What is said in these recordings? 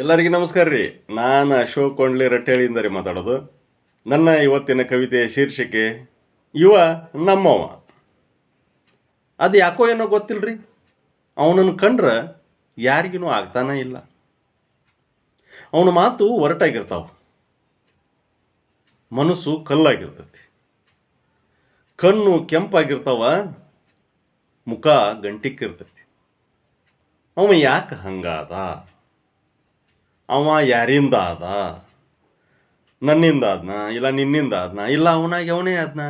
ಎಲ್ಲರಿಗೂ ನಮಸ್ಕಾರ ರೀ. ನಾನು ಅಶೋಕ್ ಕೊಂಡ್ಲಿ ರಟ್ಟೇಳಿಯಿಂದ ರೀ ಮಾತಾಡೋದು. ನನ್ನ ಇವತ್ತಿನ ಕವಿತೆಯ ಶೀರ್ಷಿಕೆ ಇವ ನಮ್ಮವ ಅದು ಯಾಕೋ ಏನೋ ಗೊತ್ತಿಲ್ಲರಿ ಅವನನ್ನು ಕಂಡ್ರೆ ಯಾರಿಗೂ ಆಗ್ತಾನೇ ಇಲ್ಲ. ಅವನ ಮಾತು ಒರಟಾಗಿರ್ತಾವ. ಮನಸ್ಸು ಕಲ್ಲಾಗಿರ್ತೈತಿ. ಕಣ್ಣು ಕೆಂಪಾಗಿರ್ತಾವ, ಮುಖ ಗಂಟಿಕ್ಕಿರ್ತೈತಿ ಅವನು ಯಾಕೆ ಹಂಗಾದ? ಅವ ಯಾರಿಂದ ಆದ ನನ್ನಿಂದ ಆದ್ನ ಇಲ್ಲ ನಿನ್ನಿಂದ ಆದ್ನ ಇಲ್ಲ ಅವನಾಗಿ ಅವನೇ ಆದ್ನ?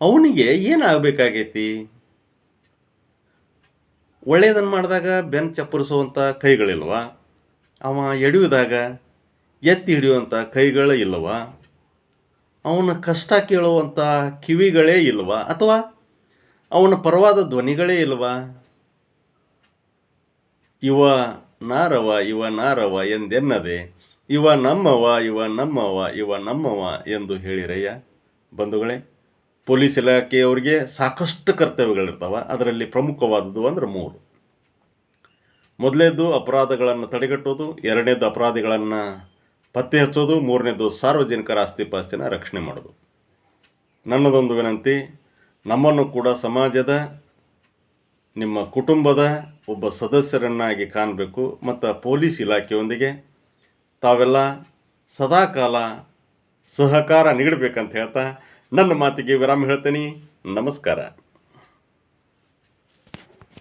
ಅವನಿಗೆ ಏನಾಗಬೇಕಾಗೈತಿ? ಒಳ್ಳೆಯದನ್ನು ಮಾಡಿದಾಗ ಬೆನ್ನು ಚಪ್ಪರಿಸುವಂಥ ಕೈಗಳಿಲ್ವ? ಅವ ಎಳೆಯುವಾಗ ಎತ್ತಿ ಹಿಡಿಯುವಂಥ ಕೈಗಳು ಇಲ್ಲವ? ಅವನ ಕಷ್ಟ ಕೇಳುವಂಥ ಕಿವಿಗಳೇ ಇಲ್ವ? ಅಥವಾ ಅವನ ಪರವಾದ ಧ್ವನಿಗಳೇ ಇಲ್ವ? ಇವ ನಾರವ, ಇವ ನಾರವ ಎಂದೆನ್ನದೆ? ಇವ ನಮ್ಮವ ಇವ ನಮ್ಮವ ಇವ ನಮ್ಮವ ಎಂದು ಹೇಳಿರಯ್ಯ. ಬಂಧುಗಳೇ, ಪೊಲೀಸ್ ಇಲಾಖೆಯವರಿಗೆ ಸಾಕಷ್ಟು ಕರ್ತವ್ಯಗಳಿರ್ತಾವೆ. ಅದರಲ್ಲಿ ಪ್ರಮುಖವಾದದ್ದು ಅಂದ್ರೆ ಮೂರು. ಮೊದಲೇದು ಅಪರಾಧಗಳನ್ನು ತಡೆಗಟ್ಟೋದು ಎರಡನೇದು ಅಪರಾಧಿಗಳನ್ನು ಪತ್ತೆ ಹಚ್ಚೋದು ಮೂರನೇದು ಸಾರ್ವಜನಿಕರ ಆಸ್ತಿಪಾಸ್ತಿನ ರಕ್ಷಣೆ ಮಾಡೋದು. ನನ್ನದೊಂದು ವಿನಂತಿ, ನಮ್ಮನ್ನು ಕೂಡ ಸಮಾಜದ ನಿಮ್ಮ ಕುಟುಂಬದ ಒಬ್ಬ ಸದಸ್ಯರನ್ನಾಗಿ ಕಾಣಬೇಕು ಮತ್ತು ಪೊಲೀಸ್ ಇಲಾಖೆಯೊಂದಿಗೆ ತಾವೆಲ್ಲ ಸದಾಕಾಲ ಸಹಕಾರ ನೀಡಬೇಕಂತ ಹೇಳ್ತಾ ನನ್ನ ಮಾತಿಗೆ ವಿರಾಮ ಹೇಳ್ತೀನಿ. ನಮಸ್ಕಾರ.